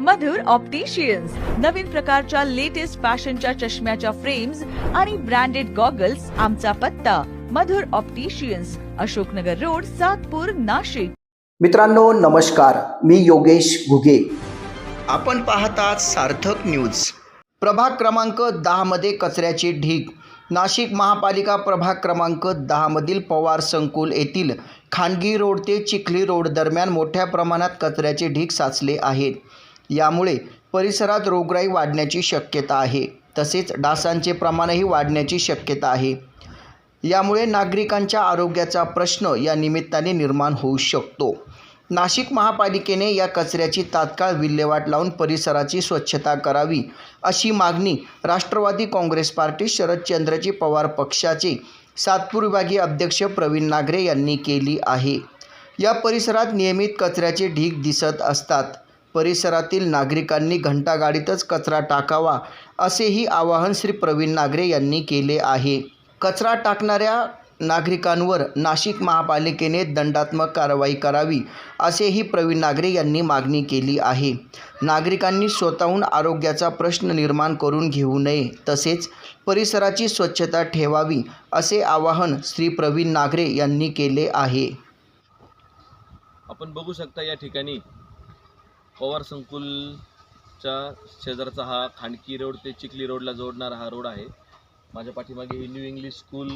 मधुर opticians नवीन प्रकारच्या latest फॅशनच्या चष्म्याच्या फ्रेम्स आणि ब्रँडेड गॉगल्स आमचा पत्ता मधुर ऑप्टिशियन्स अशोकनगर रोड सातपूर नाशिक. मित्रांनो नमस्कार. मी योगेश घुगे. आपण पाहतात सार्थक न्यूज प्रभाग क्रमांक दहामध्ये कचऱ्याची ढीग. नाशिक महापालिका प्रभाग क्रमांक दहामधील पवार संकुल येथील खानगी रोड ते चिखली रोड दरम्यान मोठ्या प्रमाणात कचऱ्याचे ढीग साचले आहेत यामुळे परिसरात रोगराई वाढण्याची शक्यता आहे. तसेच डासांचे प्रमाणही वाढण्याची शक्यता आहे. यामुळे नागरिकांच्या आरोग्याचा प्रश्न या निमित्ताने निर्माण होऊ शकतो. नाशिक महापालिकेने या कचऱ्याची तात्काळ विल्हेवाट लावून परिसराची स्वच्छता करावी अशी मागणी राष्ट्रवादी काँग्रेस पार्टी शरदचंद्रजी पवार पक्षाचे सातपूर विभागीय अध्यक्ष प्रवीण नागरे यांनी केली आहे. या परिसरात नियमित कचऱ्याचे ढीग दिसत असतात. परिसरातील नागरिकांनी घंटागाडीतच कचरा टाकावा असेही आवाहन श्री प्रवीण नागरे यांनी केले आहे. कचरा टाकणाऱ्या नागरिकांवर नाशिक महापालिकेने दंडात्मक कारवाई करावी असेही प्रवीण नागरे यांनी मागणी केली आहे. नागरिकांनी स्वतःहून आरोग्याचा प्रश्न निर्माण करून घेऊ नये तसेच परिसराची स्वच्छता ठेवावी असे आवाहन श्री प्रवीण नागरे यांनी केले आहे. आपण बघू शकता या ठिकाणी पवार संकुलच्या शेजारचा हा खांडकी रोड ते चिखली रोडला जोडणारा हा रोड आहे. माझ्या पाठीमागे ही न्यू इंग्लिश स्कूल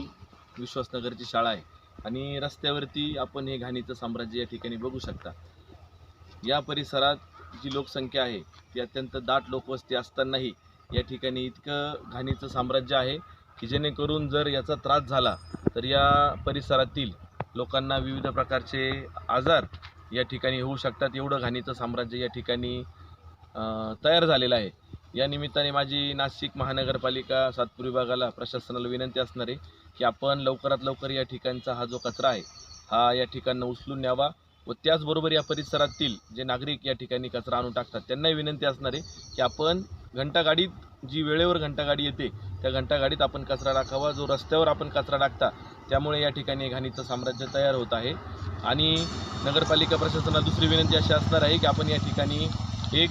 विश्वासनगरची शाळा आहे. आणि रस्त्यावरती आपण हे घाणीचं साम्राज्य या ठिकाणी बघू शकता. या परिसरात जी लोकसंख्या आहे ती अत्यंत दाट लोकवस्ती असतानाही या ठिकाणी इतकं घाणीचं साम्राज्य आहे की जेणेकरून जर याचा त्रास झाला तर या परिसरातील लोकांना विविध प्रकारचे आजार या ठिकाणी होऊ शकतात. एवढं घाणीचं साम्राज्य या ठिकाणी तयार झालेलं आहे. या निमित्ताने माझी नाशिक महानगरपालिका सातपूर विभागाला प्रशासनाला विनंती असणार आहे की आपण लवकरात लवकर या ठिकाणचा हा जो कचरा आहे हा या ठिकाणं उचलून न्यावा व त्याचबरोबर या परिसरातील जे नागरिक या ठिकाणी कचरा आणून टाकतात त्यांनाही विनंती असणार आहे की आपण घंटागाडीत जी वेळेवर घंटागाडी येते त्या घंटागाडीत आपण कचरा टाकावा जो रस्त्यावर आपण कचरा टाकता त्यामुळे या ठिकाणी घाणीचं साम्राज्य तयार होत आहे. आणि नगरपालिका प्रशासनाला दुसरी विनंती अशी असणार आहे की आपण या ठिकाणी एक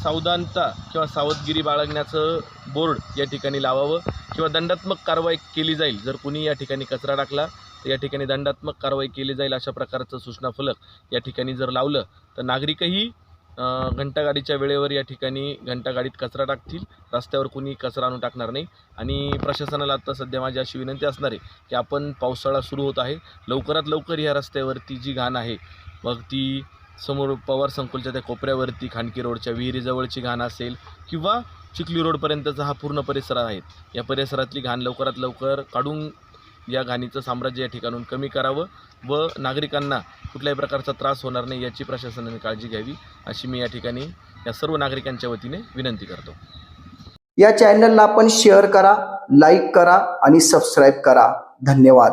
सावधानता किंवा सावधगिरी बाळगण्याचं बोर्ड या ठिकाणी लावावं किंवा दंडात्मक कारवाई केली जाईल. जर कुणी या ठिकाणी कचरा टाकला तर या ठिकाणी दंडात्मक कारवाई केली जाईल अशा प्रकारचं सूचना फलक या ठिकाणी जर लावलं तर नागरिकही घंटागाडीच्या वेळेवर या ठिकाणी घंटागाडीत कचरा टाकतील. रस्त्यावर कुणी कचरा आणून टाकणार नाही. आणि प्रशासनाला आता सध्या माझी अशी विनंती असणार आहे की आपण पावसाळा सुरू होत आहे. लवकरात लवकर या रस्त्यावरती जी घाण आहे मग ती समोर पवार संकुलच्या त्या कोपऱ्यावरती खानकी रोडच्या विहिरीजवळची घाण असेल किंवा चिखली रोडपर्यंतचा हा पूर्ण परिसर आहे. या परिसरातली घाण लवकरात लवकर काढून या घाणीचं साम्राज्य या ठिकाणून कमी करावं व नागरिकांना कुठल्याही प्रकारचा त्रास होणार नाही याची प्रशासनाने काळजी घ्यावी अशी मी या ठिकाणी या सर्व नागरिकांच्या वतीने विनंती करतो. या चॅनलला आपण शेअर करा लाईक करा आणि सबस्क्राईब करा. धन्यवाद.